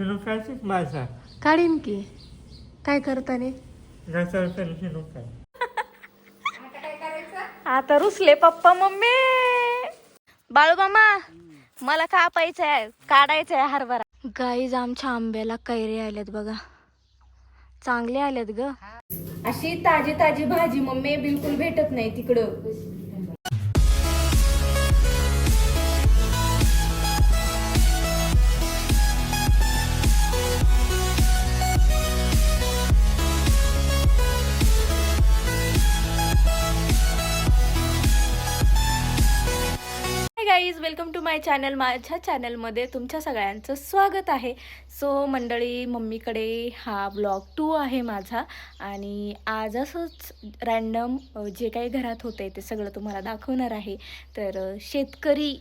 माझा काढीन की. काय करताने आता रुसले पप्पा मम्मी. बाळूमामा मला कापायचं आहे काढायचं आहे हरभरा. गाईज आमच्या आंब्याला कैरे आल्यात बघा. चांगले आल्यात ग. अशी ताजी ताजी भाजी मम्मी बिलकुल भेटत नाही तिकडं. Guys welcome to my channel माझ्या चॅनलमध्ये तुमच्या सगळ्यांचं स्वागत आहे. सो मंडळी मम्मीकडे हा ब्लॉग टू आहे माझा. आणि आज असंच रॅन्डम जे काही घरात होते ते सगळं तुम्हाला दाखवणार आहे. तर शेतकरी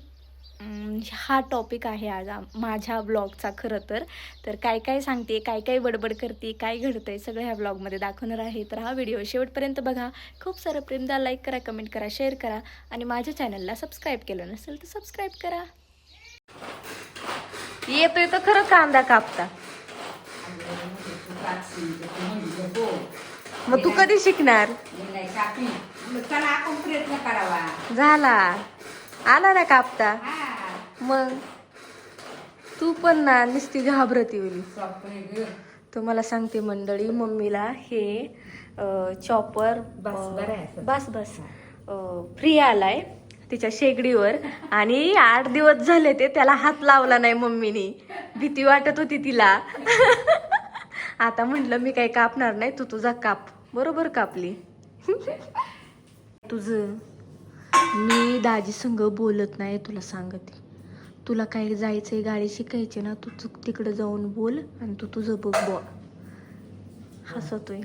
हा टॉपिक आहे आज माझ्या ब्लॉगचा खरं तर. तर काय काय सांगते काय काय बडबड करते काय घडतंय सगळं ह्या ब्लॉगमध्ये दाखवणार आहे. तर हा व्हिडिओ शेवटपर्यंत बघा. खूप सारं प्रेम द्या लाईक करा कमेंट करा शेअर करा आणि माझ्या चॅनलला सबस्क्राईब केलं नसेल तर सबस्क्राईब करा. येतोय तर खरं कांदा कापता. मग तू कधी शिकणार? झाला. आला ना कापता? मग तू पण ना नुसती घाबरती सॉफ्टवेअर ग. तुम्हाला सांगते मंडळी मम्मीला हे चॉपर. बस बस फ्री आलाय तिच्या शेगडीवर आणि आठ दिवस झाले ते त्याला हात लावला नाही मम्मीनी. भीती वाटत होती तिला. आता म्हटलं मी काही कापणार नाही तू तुझा काप. बरोबर कापली. तुझं मी दाजी संग बोलत नाही तुला सांगते. तुला काही जायचंय गाडी शिकायची ना तू चुक तिकडे जाऊन बोल आणि तू तुझं बघ बॉ हसतोय.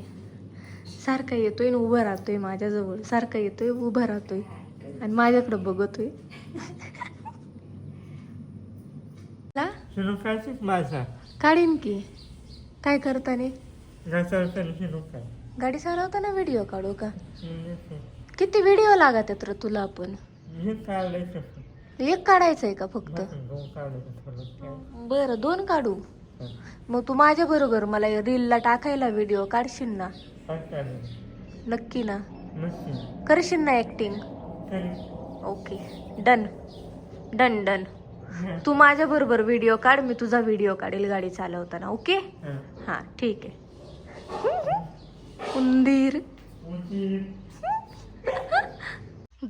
सारखा येतोय आणि उभा राहतोय माझ्याजवळ. सारखा येतोय उभा राहतोय आणि माझ्याकडे बघतोय. काढीन की. काय करताने? गाडी चालवताना व्हिडिओ काढू का? किती व्हिडिओ लागत आहेत रे तुला आपण एक काढायचंय का फक्त? बरं दोन काढू. मग तू माझ्या बरोबर मला रीलला टाकायला व्हिडिओ काढशील ना? नक्की ना. करशील ना acting okay. Done. Done done. तू माझ्या बरोबर व्हिडिओ काढ मी तुझा व्हिडिओ काढेल गाडी चालवताना ओके? हा. ठीक आहे. उंदीर.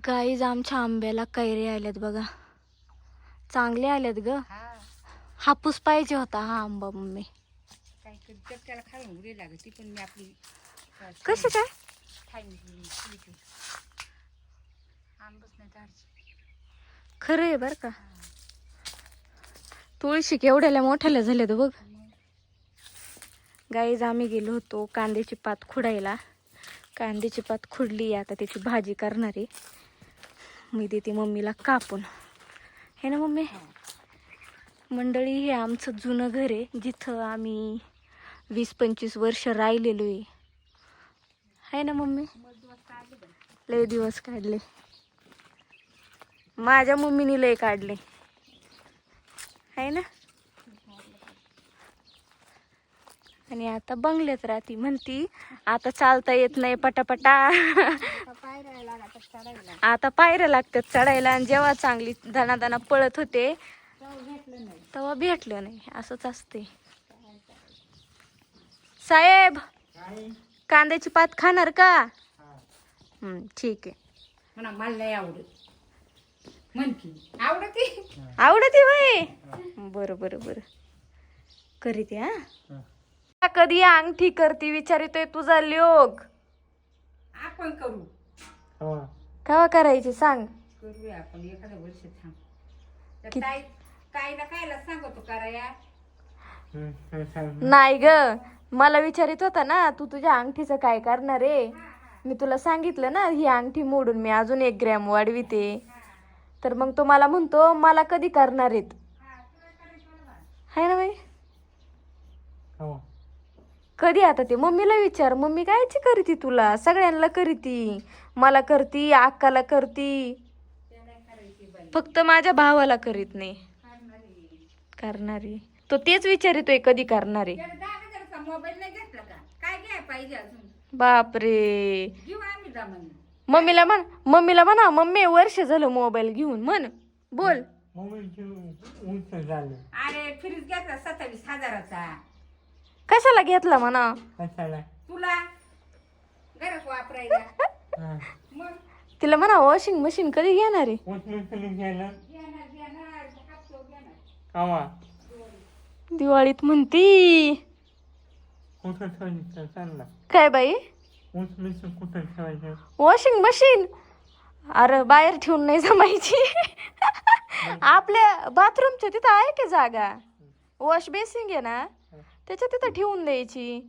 गाईज आमच्या आंब्याला कैरे आल्यात बघा. चांगले आल्यात ग. हापूस पाहिजे होता हा आंबा मम्मी. काय कधी तर त्याला खाऊन उडी लागत ती पण मी आपली कसे काय? खाईन. आंबच नाही खरं आहे बर का. तुळशी केवढ्याला मोठ्याला झाल्यात बघ. गाईज आम्ही गेलो होतो कांद्याची पात खुडायला. कांद्याची पात खुडली आता त्याची भाजी करणार मी देते मम्मीला कापून. हे ना मम्मी? मंडळी हे आमचं जुनं घर आहे जिथं आम्ही वीस पंचवीस वर्ष राहिलेलो आहे. आहे ना मम्मी? लय दिवस काढले. माझ्या मम्मीने लय काढले. आहे ना? आणि आता बंगल्यात राहती. म्हणती आता चालता येत नाही पटापटा. आता पायऱ्या लागतात चढायला आणि जेव्हा चांगली दणादणा पळत होते तेव्हा भेटलं नाही. असंच असते. साहेब कांद्याची पात खाणार का? हम्म, ठीक आहे. आवडत. आवडते? वय बरं बरं बरं. करीते हा. कधी अंगठी करती विचारितोय तुझा लोक आपण करू. हा. केव्हा करायची सांग. करूया आपण एखाद्या वर्ष थांब. त्या कित- ताई ताईला कायला सांगतो कराया. सांग. नाही ग. मला विचारित होता ना तू तुझ्या अंगठीचं काय करणार आहे? मी तुला सांगितलं ना ही अंगठी मोडून मी अजून एक ग्रॅम वाढविते. तर मग तो मला म्हणतो मला कधी करणार आहेत? आहे ना बाई. हो. कधी आता ते? मम्मीला विचार. मम्मी कायची करती तुला? सगळ्यांना करती. मला करती अक्काला करती. फक्त माझ्या भावाला करीत नाही. करणारी. तो तेच विचारितोय कधी करणार. आहे त्याला दहा हजाराचा मोबाईल नाही घेतला का? काय घ्याय पाहिजे अजून? बापरे. घेऊ आम्ही मम्मीला म्हण मम्मीला म्हणा मम्मी वर्ष झालं मोबाईल घेऊन म्हण. बोल. मोबाईलची उंच झालं. अरे फ्रीज घेतला सत्तावीस हजाराचा. कशाला घेतला म्हणा? कशाला? तुला? घरात वापरायला. हा. मग? तिला म्हणा वॉशिंग मशीन कधी घेणार आहे? उंच मशीन घ्यायला घेणार? घेणार हप्तो घेणार. कावा? दिवाळीत म्हणती. कुठं ठेवायचं? चालला काय बाई? कुठं ठेवायचं? वॉशिंग मशीन अरे बाहेर ठेवून नाही जमायची. आपल्या बाथरूमच्या तिथं आहे की जागा? वॉश बेसिंग आहे ना. त्याच्या तिथं ठेवून द्यायची.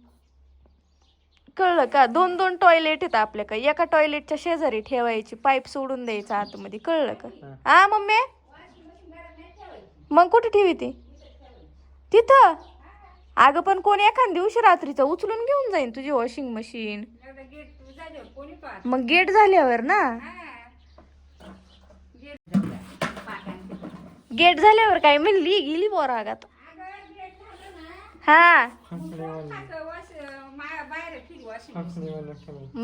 कळलं का? दोन दोन टॉयलेट आहेत आपल्याकडे. एका टॉयलेटच्या शेजारी ठेवायची. पाईप सोडून द्यायचा आतमध्ये. कळलं का? हा. मम्मी? मग कुठे ठेवी ती? तिथं? अगं पण कोण एखाद दिवशी रात्रीचं उचलून घेऊन जाईन तुझी वॉशिंग मशीन मग गेट झाल्यावर ना? गेट झाल्यावर काय म्हणली? गेली बोरागात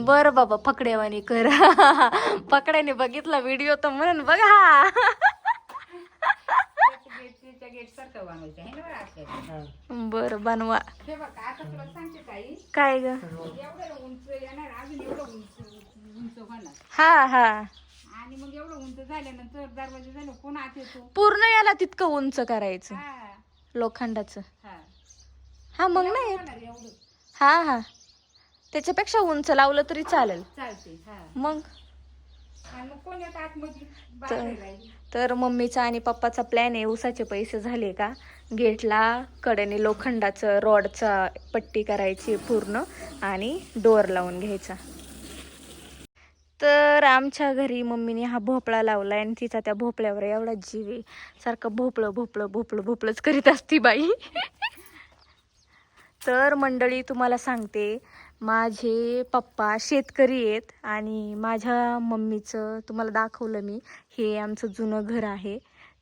बर बाबा पकड्यावानी कर. पकड्याने बघितला व्हिडिओ तर म्हणून बघा. बरं बनवा. काय ग? हा हा. पूर्ण याला तितकं उंच करायचं. लोखंडाचं. हा मग नाही. येत. होणार एवढं. हा हा. त्याच्यापेक्षा उंच लावलं तरी चालेल. चालते हा. मग? आणि मग कोण येतं आतमध्ये? बाहेर राहील. तर मम्मीचा आणि पप्पाचा प्लॅन आहे उसाचे पैसे झाले का? गेटला कडेने लोखंडाचं रॉडचा पट्टी करायची पूर्ण आणि डोअर लावून घ्यायचा. तर आमच्या घरी मम्मीने हा भोपळा लावला आणि तिचा त्या भोपळ्यावर एवढा जीव आहे. सारखं भोपळं भोपळं भोपळं भोपळंच करीत असती बाई. तर मंडळी तुम्हाला सांगते माझे पप्पा शेतकरी आहेत आणि माझ्या मम्मीचं तुम्हाला दाखवलं मी. हे आमचं जुनं घर आहे.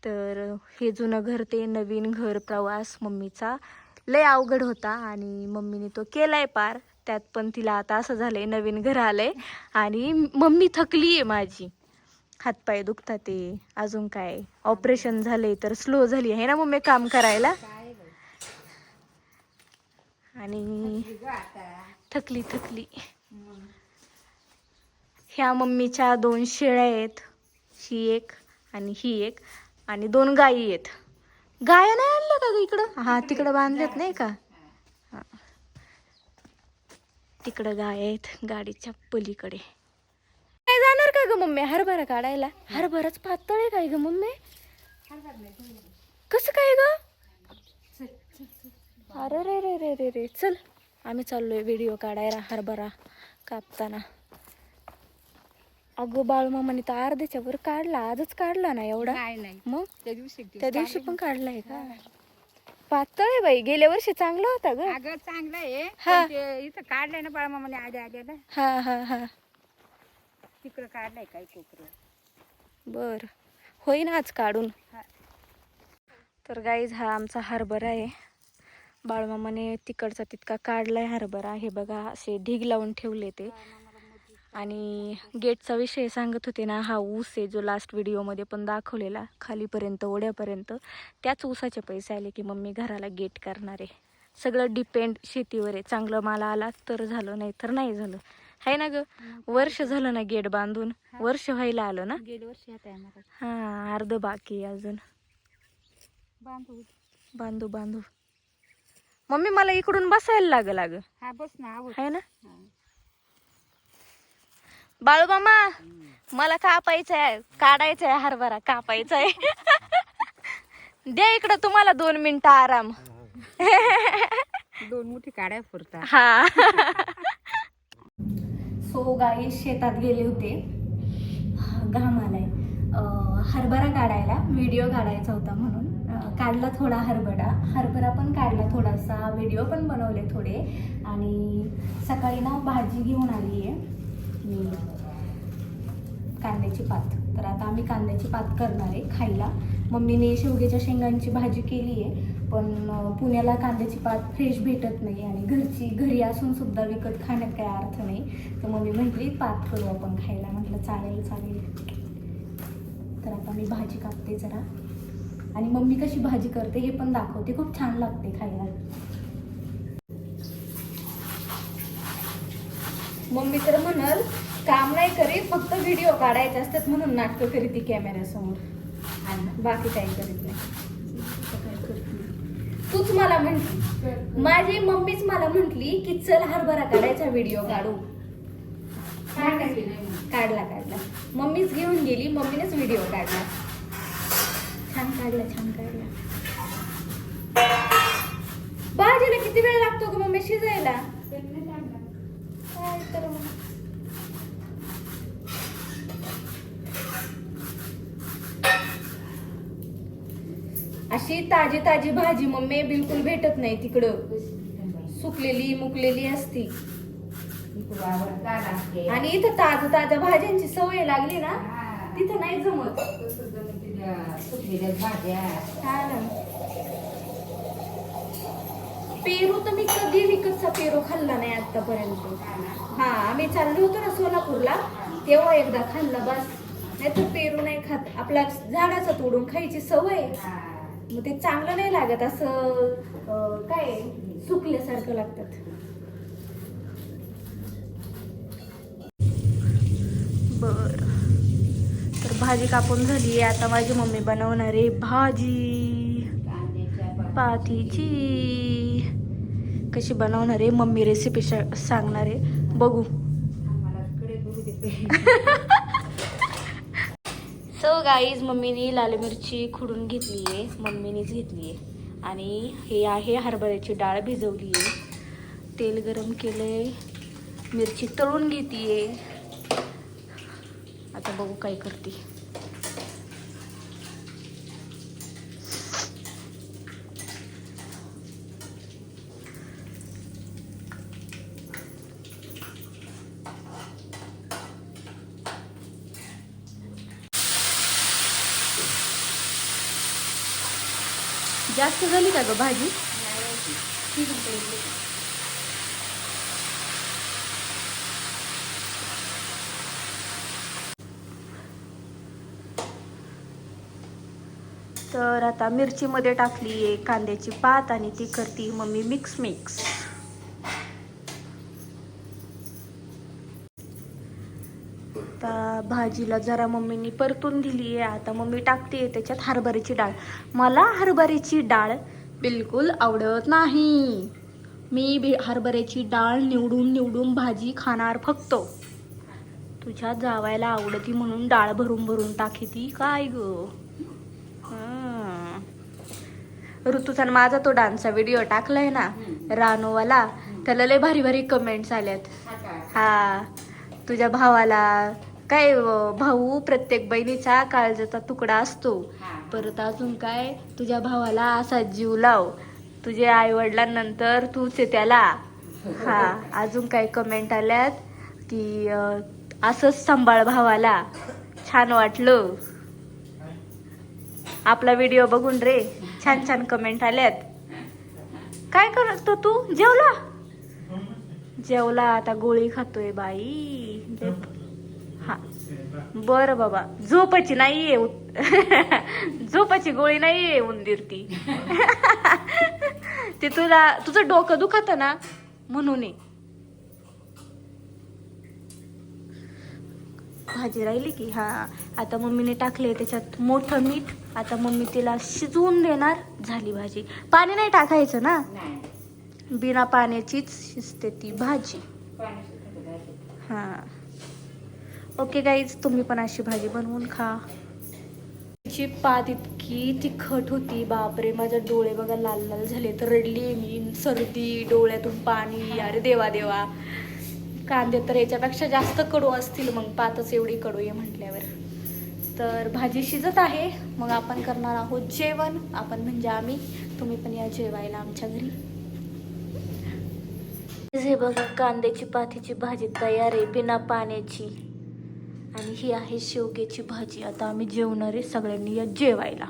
तर हे जुनं घर ते नवीन घर प्रवास मम्मीचा लय अवघड होता आणि मम्मीने तो केला आहे पार. त्यात पण तिला आता असं झालं आहे नवीन घर आलं आहे आणि मम्मी थकली आहे माझी. हातपाय दुखतात ते. अजून काय? ऑपरेशन झालंय तर स्लो झाली. आहे ना मम्मी काम करायला? आणि थकली थकली ह्या मम्मीच्या दोन शेळ्या आहेत. ही एक आणि ही एक आणि दोन गायी आहेत. गाया नाही आणल्या का इकडं? हा तिकडं बांधल्यात नाही का? हा. तिकडं गाय आहेत गाडीच्या पलीकडे. काय जाणार का ग मम्मी? हरभरा काढायला? हरभराच पातळ आहे काय ग मम्मी? कसं काय ग? अरे रे रे रे रे रे. चल आम्ही चाललोय व्हिडिओ काढायला हरभरा कापताना. अगं बाळमामाने तर अर्ध्याच्या वर काढला आजच काढला ना एवढा. काय नाही. मग? त्या दिवशी त्या दिवशी पण काढलाय का? पातळ आहे बाई गेल्या वर्षी चांगला होता ग. अगं चांगलं आहे. हा. पण ते इथं काढलंय ना बाळमामाने आल्या ना हा हा हा. तिकडं काढलंय काय कोकरं बर. होईन आज काढून. हा. तर गाईज हा आमचा हरभरा आहे. बाळमामाने तिकडचा तितका काढलाय हरभरा. हे बघा असे ढीग लावून ठेवले ते. आणि गेटचा विषय सांगत होते ना हा ऊस आहे जो लास्ट व्हिडिओमध्ये पण दाखवलेला. खालीपर्यंत ओढ्यापर्यंत. त्याच ऊसाचे पैसे आले की मम्मी घराला गेट करणार आहे. सगळं डिपेंड शेतीवर आहे. चांगलं माल आला तर झालं नाही तर नाही झालं. आहे ना ग? वर्ष झालं ना गेट बांधून. वर्ष व्हायला आलं ना? आहे हा अर्ध बाकी आहे अजून. बांधू. बांधू बांधू. मम्मी मला इकडून बसायला लागल अगं हा बस ना आवड. आहे ना? बाळूमामा मला कापायचं आहे काढायचं आहे हरभरा कापायचा आहे द्या इकडं तुम्हाला दोन मिनिटं आराम. दोन मुठी काढाय पुरता. हा. सो गाई शेतात गेले होते. घाम आलाय. हरभरा काढायला व्हिडिओ काढायचा होता म्हणून. काढला थोडा हरभरा. हरभरा पण काढला थोडासा. व्हिडिओ पण बनवले थोडे. आणि सकाळी ना भाजी घेऊन आली आहे. मी कांद्याची पात. तर आता आम्ही कांद्याची पात करणार आहे खायला. मम्मीने शेवग्याच्या शेंगांची भाजी केली आहे. पण पुण्याला कांद्याची पात फ्रेश भेटत नाही आणि घरची घरी असून सुद्धा विकत खाण्यात काही अर्थ नाही. तर मम्मी म्हटली पात करू आपण खायला. म्हटलं चालेल चालेल. तर आता मी भाजी कापते जरा. आणि मम्मी कशी भाजी करते हे पण दाखवते. खूप छान लागते खायला. मम्मी तर म्हणाल काम नाही करीत फक्त व्हिडिओ काढायचे असतात म्हणून नाटकं करीत ती कॅमेऱ्यासमोर आणि बाकी काही करीत नाही? तूच मला म्हंटली. माझी मम्मीच मला म्हंटली की चल हरभरा काढायचा व्हिडिओ काढू. काढला काढला. मम्मीच घेऊन गेली. मम्मीनेच व्हिडिओ काढला. छान काढला छान काढला. भाजीला किती वेळ लागतो का मम्मी शिजायला? काय तर अशी ताजी ताजी भाजी मम्मी बिलकुल भेटत नाही तिकडं. सुकलेली मुकलेली असती. इथं वावर. आणि इथं ताज ताज्या भाज्यांची सवय लागली ना हा. तिथं नाही जमत तसं जणू तिच्या सुकलेल्या भाज्या हा ना पेरू तर मी कधी विकतचा पेरू खाल्ला नाही आतापर्यंत हा ना. हा आम्ही चाललो होतो ना सोलापूरला तेव्हा एकदा खाल्ला बस नाही तर पेरू नाही खात आपला झाडाचा तोडून खायची सवय हा. मग ते चांगलं नाही लागत असं अं, काय सुकल्यासारखं लागतात बर. तर भाजी कापून झाली आहे. आता माझी मम्मी बनवणार आहे भाजी. पातीची. कशी बनवणार आहे? मम्मी रेसिपी सांगणार आहे. बघू. दे सो गाईज मम्मीने लाल मिरची खुडून घेतली आहे. मम्मीनीच घेतली आहे. आणि हे आहे हरभऱ्याची डाळ भिजवली आहे. तेल गरम केलंय. मिरची तळून घेते आहे आता बघू काय करते. जास्त झाली का ग भाजी? तर आता मिरचीमध्ये टाकली आहे कांद्याची पात आणि ती करती मम्मी मिक्स मिक्स. आता भाजीला जरा मम्मीनी परतून दिली आहे. आता मम्मी टाकते त्याच्यात हरभऱ्याची डाळ. मला हरभऱ्याची डाळ बिलकुल आवडत नाही. मी हरभऱ्याची डाळ निवडून निवडून भाजी खाणार फक्त. तुझ्या जावायला आवडती म्हणून डाळ भरून भरून टाकी ती. काय ग हं. ऋतूचा माझा तो डान्सचा व्हिडिओ टाकलाय ना रानोवाला त्याला लय भारी भारी कमेंट्स आल्यात. हा तुझ्या भावाला काय भाऊ प्रत्येक बहिणीचा काळजाचा तुकडा असतो. परत अजून काय? तुझ्या भावाला असा जीव लाव. तुझ्या आई वडिलांनंतर तूच त्याला. हा. अजून काय कमेंट आल्यात? की असंच सांभाळ भावाला. छान वाटलं. आपला व्हिडिओ बघून रे. छान छान कमेंट आल्यात. काय करतो तू जेवला? जेवला आता गोळी खातोय बाई. हा. बरं बाबा. झोपाची नाहीये. झोपाची गोळी नाहीये उंदीर ती. ते तुला तुझं डोकं दुखत ना म्हणून भाजी राहिली की हा आता मम्मीने टाकले त्याच्यात मोठं मीठ. आता मम्मी तिला शिजवून देणार झाली भाजी. पाणी नाही टाकायचं ना? बिना पाण्याचीच शिजते ती भाजी. हां. ओके गाईज तुम्ही पण अशी भाजी बनवून खा. ची पात इतकी तिखट होती बापरे माझे डोळे बघा लाल लाल झाले तर रडली मी सर्दी डोळ्यातून पाणी. अरे देवा देवा. कांदे तर याच्यापेक्षा जास्त कडू असतील मग पातच एवढी कडू आहे म्हटल्यावर. तर भाजी शिजत आहे मग आपण करणार आहोत जेवण. आपण म्हणजे आम्ही तुम्ही पण या जेवायला आमच्या घरी. हे बघा कांद्याची पाथीची भाजी तयार आहे बिना पाण्याची. आणि ही आहे शेवग्याची भाजी. आता आम्ही जेवणार आहे सगळ्यांनी या जेवायला.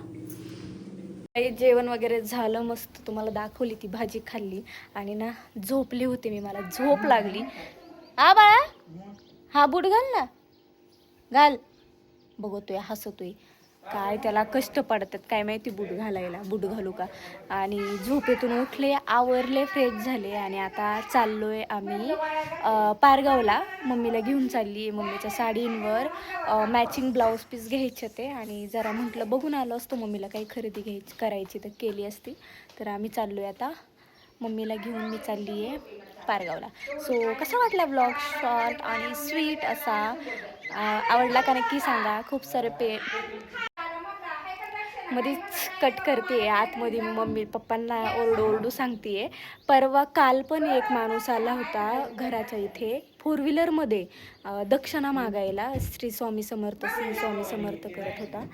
जेवण वगैरे झालं मस्त. तुम्हाला दाखवली ती भाजी खाल्ली. आणि ना झोपली होती मी. मला झोप लागली. हा बाळा? हा बूट घाल ना. घाल. बघतोय हसतोय. काय त्याला कष्ट पडतात काय माहिती बूट घालायला बूट घालू का? आणि झोपेतून उठले आवरले फ्रेश झाले आणि आता चाललोय आम्ही पारगावला. मम्मीला घेऊन चालली आहे मम्मीच्या साडींवर मॅचिंग ब्लाऊज पीस घ्यायचे ते आणि जरा म्हटलं बघून आलो असतो मम्मीला काही खरेदी घ्यायची करायची तर केली असती. तर आम्ही चाललो आहे आता. मम्मीला घेऊन मी चालली आहे पारगावला. सो कसा वाटला ब्लॉग शॉर्ट आणि स्वीट असा? आवडला का नक्की सांगा. खूप सारे पे मध्येच कट करते आतमध्ये मम्मी पप्पांना ओरडू ओरडू सांगते परवा काल पण एक माणूस आला होता घराच्या इथे फोर व्हीलरमध्ये दक्षिणा मागायला. श्री स्वामी समर्थ श्री स्वामी समर्थ करत होता.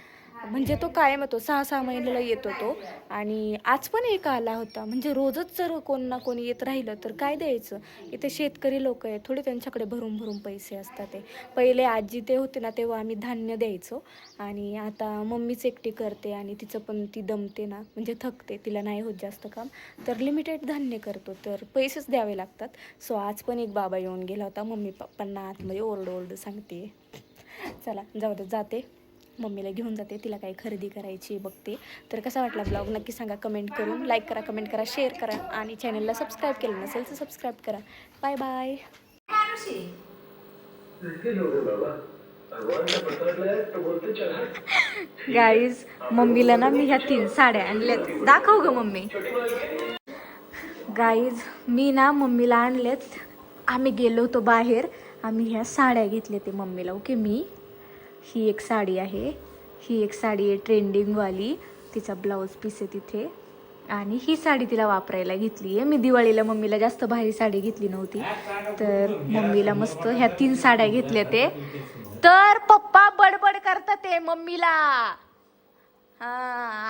म्हणजे तो कायम येतो सहा सहा महिन्याला येतो तो आणि आज पण एक आला होता. म्हणजे रोजच जर कोण ना कोणी येत राहिलं तर काय द्यायचं? इथे शेतकरी लोक आहेत. थोडे त्यांच्याकडे भरून भरून पैसे असतात ते. पहिले आजी ते होते ना तेव्हा आम्ही धान्य द्यायचो. आणि आता मम्मीच एकटी करते आणि तिचं पण ती दमते ना. म्हणजे थकते तिला नाही होत जास्त काम. तर लिमिटेड धान्य करतो. तर पैसेच द्यावे लागतात. सो आज पण एक बाबा येऊन गेला होता. मम्मी पप्पांना आतमध्ये ओरड ओरडू सांगते चला जाऊ दे जाते. मम्मीला घेऊन जाते तिला काही खरेदी करायची बघते. तर कसा वाटला ब्लॉग नक्की सांगा कमेंट करून. लाईक करा कमेंट करा शेअर करा आणि चॅनलला सबस्क्राईब केलं नसेल तर सबस्क्राईब करा. बाय बाय गाईज मम्मीला ना मी ह्या तीन साड्या आणल्यात. दाखव ग मम्मी. गाईज मी ना मम्मीला आणल्यात. आम्ही गेलो होतो बाहेर. आम्ही ह्या साड्या घेतल्या ते मम्मीला. ओके मी? ही एक साडी आहे. ही एक साडी आहे ट्रेंडिंगवाली. तिचा ब्लाऊज पीस आहे तिथे. आणि ही साडी तिला वापरायला घेतली आहे. मी दिवाळीला मम्मीला जास्त भारी साडी घेतली नव्हती. तर मम्मीला मस्त ह्या तीन साड्या घेतल्या ते. तर पप्पा बडबड करतात ते मम्मीला. हा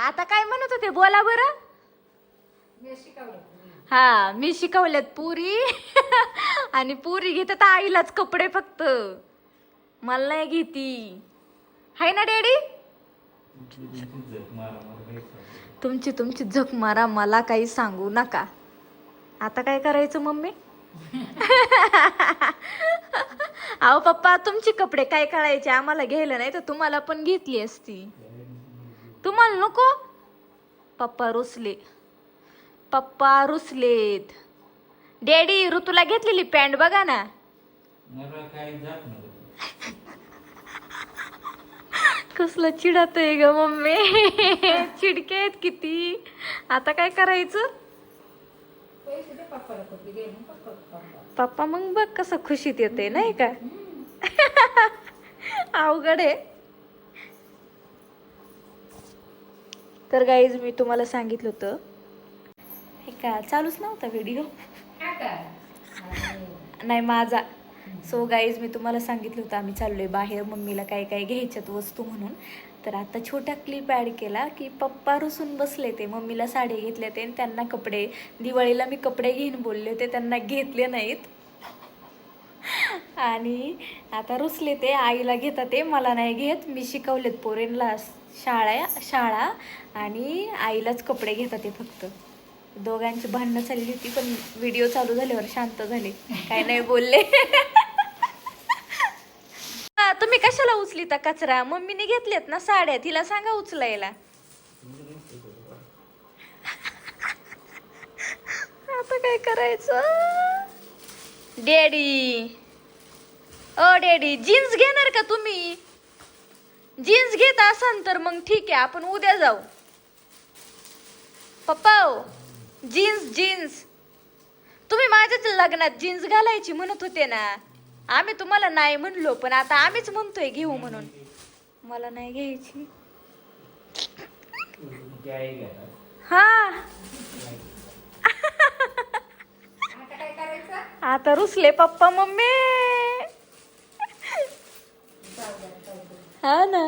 आता काय म्हणत होते? बोला बरं. हा मी शिकवल्यात पुरी. आणि पुरी घेतात आईलाच कपडे फक्त. मला नाही घेती. हाय ना डॅडी? तुमची तुमची झक मारा मला काही सांगू नका. आता काय करायचं मम्मी? अहो पप्पा तुमचे कपडे काय काढायचे? आम्हाला घ्यायला नाही तर तुम्हाला पण घेतली असती. तुम्हाला नको? पप्पा रुसले. पप्पा रुसलेत. डॅडी ऋतूला घेतलेली पॅन्ट बघा ना. कसलं चिडतय ग मम्मी. चिडके आहेत किती. आता काय करायचं? पप्पा मग बघ कसं खुशीत येते नाही का? अवघड आहे. तर गाईज मी तुम्हाला सांगितलं होतं. हे का चालूच नव्हता व्हिडिओ नाही माझा. सो गाईज मी तुम्हाला सांगितलं होतं आम्ही चाललोय बाहेर मम्मीला काय काय घ्यायच्यात वस्तू म्हणून. तर आता छोटा क्लिप ॲड केला की पप्पा रुसून बसले ते. मम्मीला साडी घेतले ते आणि त्यांना कपडे दिवाळीला मी कपडे घेईन बोलले होते त्यांना घेतले नाहीत. आणि आता रुसले ते आईला घेतात ते मला नाही घेत. मी शिकवलेत पोरेनला शाळा शाळा आणि आईलाच कपडे घेतात ते फक्त. दोघांची भांडणं चालली होती पण व्हिडिओ चालू झाल्यावर शांत झाले. काय नाही बोलले. हा, तुम्ही कशाला उचलीता कचरा? मम्मीने घेतलेत ना साड्या तिला सांगा उचलायला. आता काय करायचं? डॅडी ओ डॅडी जीन्स घेणार का तुम्ही? जीन्स घेत असाल तर मग ठीक आहे आपण उद्या जाऊ. पप्पा हो. Jeans jeans. तुम्ही माझ्याच लग्नात जीन्स घालायची म्हणत होते ना? आम्ही तुम्हाला नाही म्हणलो पण आता आम्हीच म्हणतोय घेऊ म्हणून. मला नाही घ्यायची. हा. आता रुसले पप्पा मम्मी. हा ना.